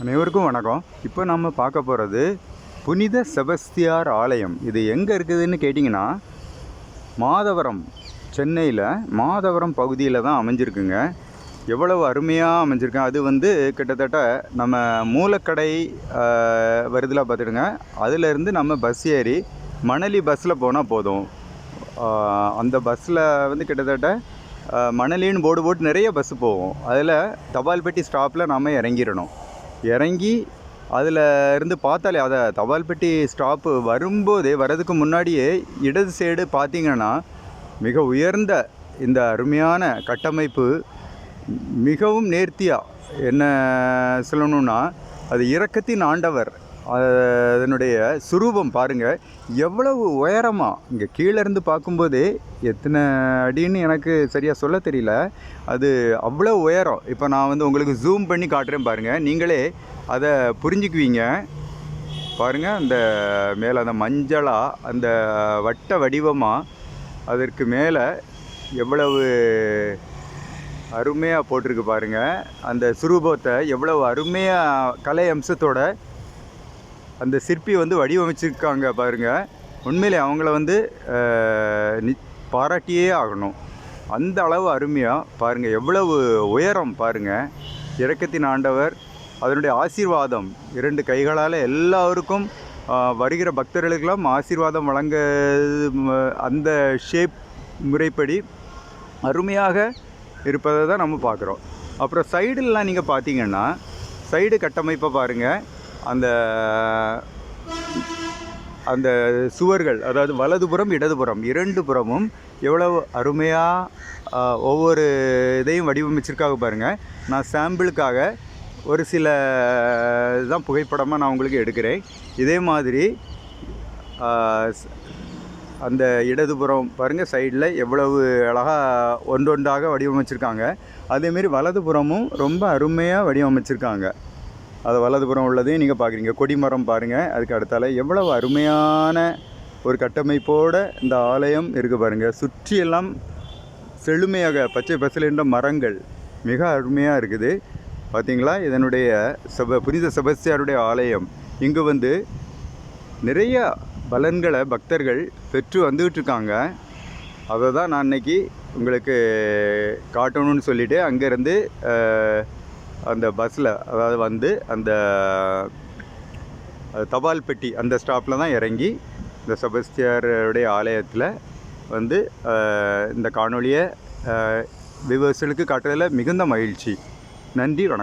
அனைவருக்கும் வணக்கம். இப்போ நம்ம பார்க்க போகிறது புனித செபஸ்தியார் ஆலயம். இது எங்கே இருக்குதுன்னு கேட்டிங்கன்னா மாதவரம் சென்னையில் மாதவரம் பகுதியில் தான் அமைஞ்சிருக்குங்க. எவ்வளவு அருமையாக அமைஞ்சிருக்கேன் அது வந்து கிட்டத்தட்ட நம்ம மூலக்கடை வருதுல பார்த்துடுங்க. அதிலேருந்து நம்ம பஸ் ஏறி மணலி பஸ்ஸில் போனால் போதும். அந்த பஸ்ஸில் வந்து கிட்டத்தட்ட மணலின்னு போர்டு போட்டு நிறைய பஸ்ஸு போகும். அதில் தபால்பட்டி ஸ்டாப்பில் நாம் இறங்கிடணும். இறங்கி அதில் இருந்து பார்த்தாலே அதை தபால்பட்டி ஸ்டாப்பு வரும்போதே வர்றதுக்கு முன்னாடியே இடது சைடு பார்த்தீங்கன்னா மிக உயர்ந்த இந்த அருமையான கட்டமைப்பு மிகவும் நேர்த்தியாக என்ன சொல்லணும்னா அது இறக்கத்தின் ஆண்டவர். அதனுடைய சுரூபம் பாருங்கள் எவ்வளவு உயரமாக இங்கே கீழேருந்து பார்க்கும்போது பார்க்கும்போதே எத்தனை அடின்னு எனக்கு சரியாக சொல்ல தெரியல. அது அவ்வளோ உயரம். இப்போ நான் வந்து உங்களுக்கு ஜூம் பண்ணி காட்டுறேன் பாருங்கள் நீங்களே அதை புரிஞ்சுக்குவீங்க. பாருங்கள் அந்த மேலே அந்த மஞ்சளாக அந்த வட்ட வடிவமாக அதற்கு மேலே எவ்வளவு அருமையாக போட்டிருக்கு பாருங்கள் அந்த சுரூபத்தை எவ்வளவு அருமையாக கலை அம்சத்தோட அந்த சிற்பி வந்து வடிவமைச்சிருக்காங்க பாருங்க. உண்மையிலே அவங்கள வந்து நி- பாராட்டியே ஆகணும். அந்த அளவு அருமையாக பாருங்கள் எவ்வளவு உயரம் பாருங்கள் இறக்கத்தின் ஆண்டவர் அதனுடைய ஆசீர்வாதம் இரண்டு கைகளால் எல்லாருக்கும் வருகிற பக்தர்களுக்கெல்லாம் ஆசீர்வாதம் வழங்க அந்த ஷேப் முறைப்படி அருமையாக இருப்பதை தான் நம்ம பார்க்குறோம். அப்புறம் சைடெல்லாம் நீங்கள் பார்த்தீங்கன்னா சைடு கட்டமைப்பை பாருங்கள் அந்த அந்த சுவர்கள் அதாவது வலதுபுறம் இடதுபுறம் இரண்டு புறமும் எவ்வளவு அருமையாக ஒவ்வொரு இதையும் வடிவமைச்சிருக்காங்க பாருங்கள் நான் சாம்பிளுக்காக ஒரு சில தான் புகைப்படமாக நான் உங்களுக்கு எடுக்கிறேன். இதே மாதிரி அந்த இடதுபுறம் பாருங்கள் சைடில் எவ்வளவு அழகாக ஒன்றொன்றாக வடிவமைச்சிருக்காங்க. அதேமாரி வலதுபுறமும் ரொம்ப அருமையாக வடிவமைச்சிருக்காங்க. அது வலதுபுறம் உள்ளதையும் நீங்கள் பார்க்குறீங்க கொடிமரம் பாருங்கள் அதுக்கு அடுத்தால எவ்வளவு அருமையான ஒரு கட்டமைப்போட இந்த ஆலயம் இருக்குது பாருங்கள் சுற்றியெல்லாம் செழுமையாக பச்சை பசலின்ற மரங்கள் மிக அருமையாக இருக்குது. பார்த்தீங்களா இதனுடைய செப புனித செபஸ்தியாருடைய ஆலயம். இங்கு வந்து நிறைய பலன்களை பக்தர்கள் பெற்று வந்துக்கிட்டு இருக்காங்க. அதை தான் நான் இன்னைக்கு உங்களுக்கு காட்டணும்னு சொல்லிவிட்டு அங்கேருந்து அந்த பஸ்ஸில் அதாவது வந்து அந்த தபால் பெட்டி அந்த ஸ்டாப்பில் தான் இறங்கி இந்த செபஸ்தியாருடைய ஆலயத்தில் வந்து இந்த காணொளியை விவசாயிகளுக்கு காட்டுறதில் மிகுந்த மகிழ்ச்சி. நன்றி வணக்கம்.